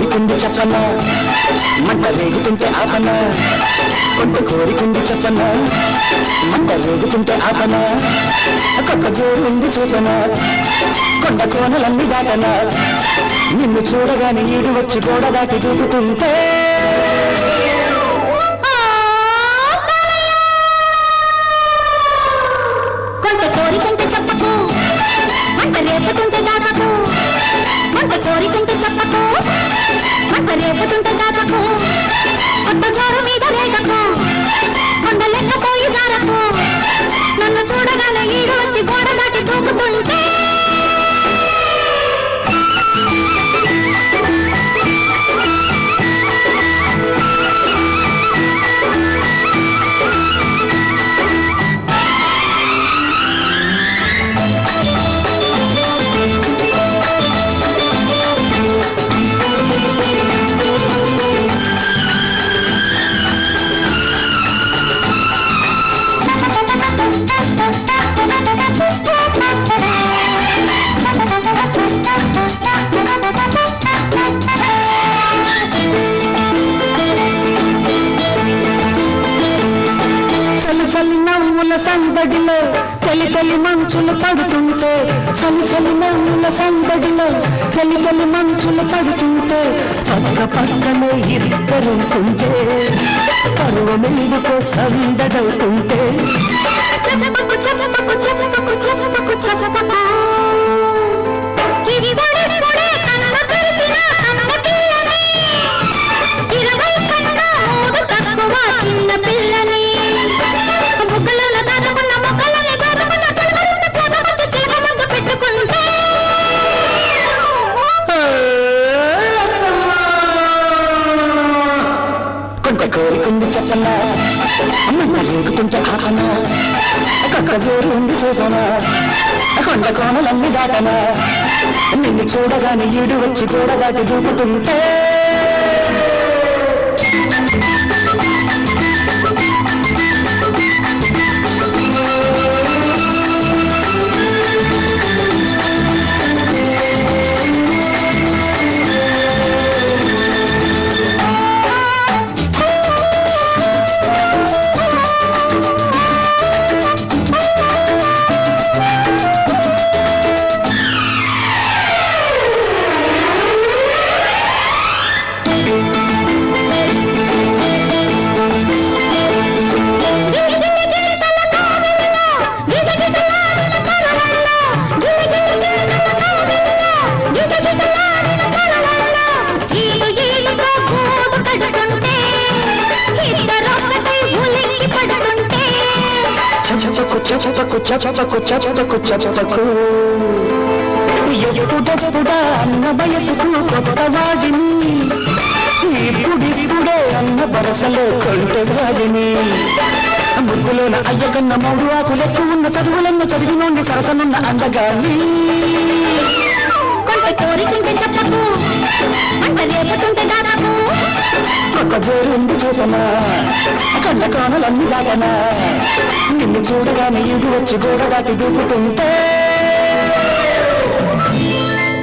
కోరికుంది చెప్పన మంట రేగుతుంటే ఆపన కొంత కోరికుంది చెప్పన మంట రేగుతుంటే ఆపన కొత్త జోరుంది చూపన కొండ కోనలన్నీ దాటన నిన్ను చూడగానే ఈడు వచ్చి గోడ దాటి దూకుతుంటే. కొంత కోరికుంటే చెప్పకు. మంట రేపుతుంటే దాటకు. కొంత కోరికుంటే చెప్పకు. మంట రేపుతుంటే చలి సందడిలో తొలి తొలి మంచులు పడుతుంటే చలి చలి మౌనుల సందడిలో తొలి తొలి మంచులు పడుతుంటే పక్క పక్కనే ఇద్దరుంటుంటే పరువ సందడవుతుంటే. చచపకు చచపకు చచపకు చచపకు చచపకు కోరికుంది చెప్పన రేగుతుంటే ఆపన కొత్త జోరు ఉంది చూపన కొండ నిన్ను చూడగానే ఈడు వచ్చి గోడ దాటి దూకుతుంటే. చచపకు చచపకు చచపకు చచపకు ఎప్పుడెప్పుడా అన్న వయసుకు కొత్త వాడిని ఇప్పుడిప్పుడే అన్న బరసలో కొంటవాడిని ముగ్గులోన అయ్యకన్న మూడు ఆకులెక్కు ఉన్న చదువులన్న చదివినోండి సరసనున్న అందగాని ఒక చేతనా చూపనా? కళ్ళ కోనలన్నీ దాటనా నిన్ను చూడగానే ఇది వచ్చి గోడ దాటి దూకుతుంటే